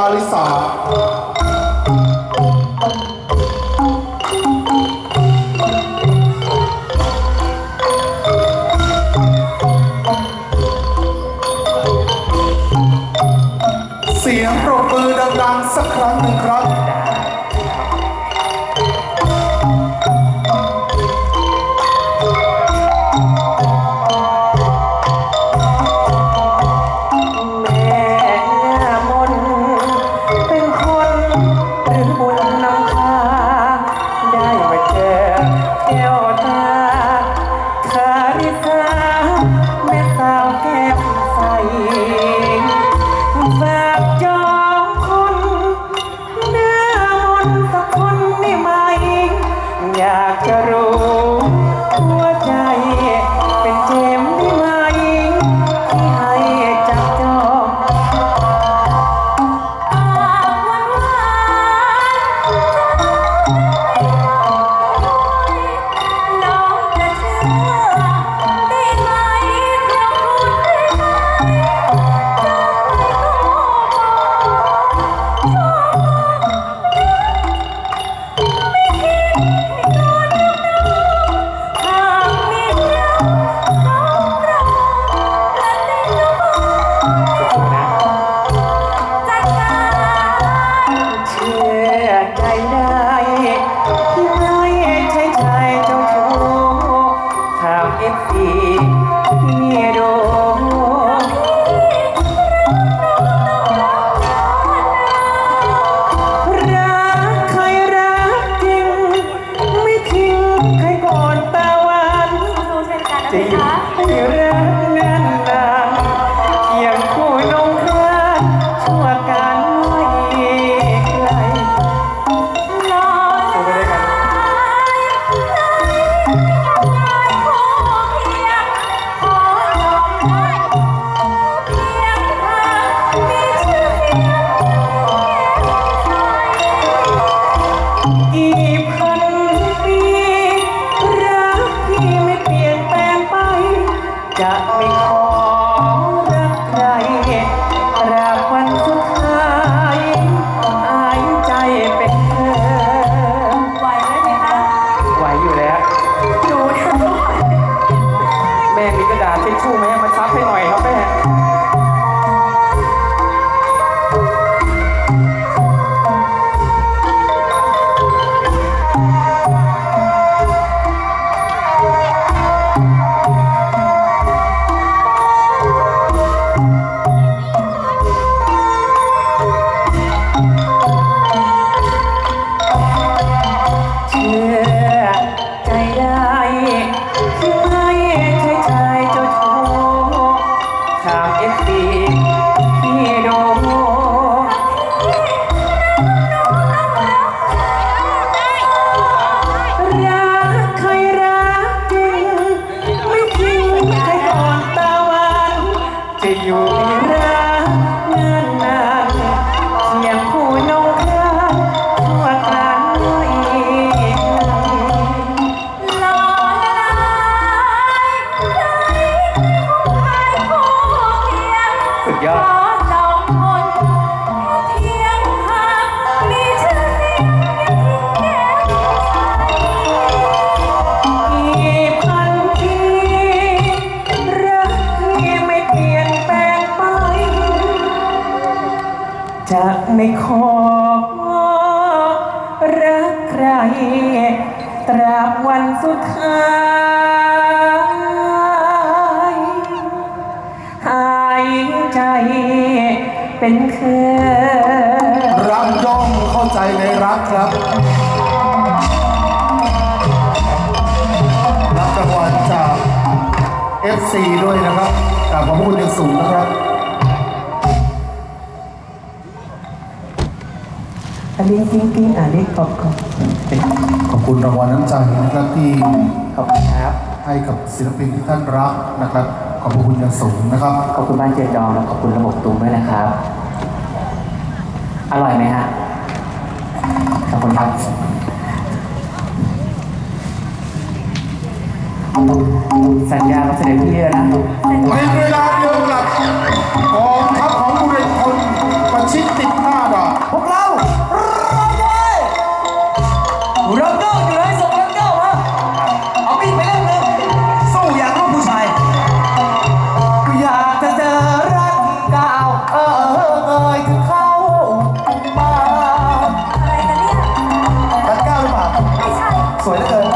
าลิสา ใจ กี่ ยอด กี่พันปีรักที่ไม่เปลี่ยนแปลงไป จะไม่ขอรักใคร ตราบวันสุดท้าย เป็นเคยรักย่อมเข้าใจในรักครับ รับรางวัลจาก FC ด้วยนะครับกราบขอบพระคุณอย่างสูงนะครับ อันนี้จริงๆอันนี้ขอบคุณขอบคุณรางวัลน้ำใจนะครับที่ขอบคุณครับ ให้กับศิลปินที่ท่านรักนะครับ ขอบคุณอย่างสูงนะครับ ขอบคุณบ้านเจนดองและขอบคุณระบบตุ้มด้วยนะครับ อร่อยไหมฮะ ขอบคุณครับสัญญากับเสด็จพี่นะ เป็นเวลาเดียวกับของทัพของบุรีคนประชิดติดหน้าบ่าพวกเรารวยด้วยรา สวยเหลื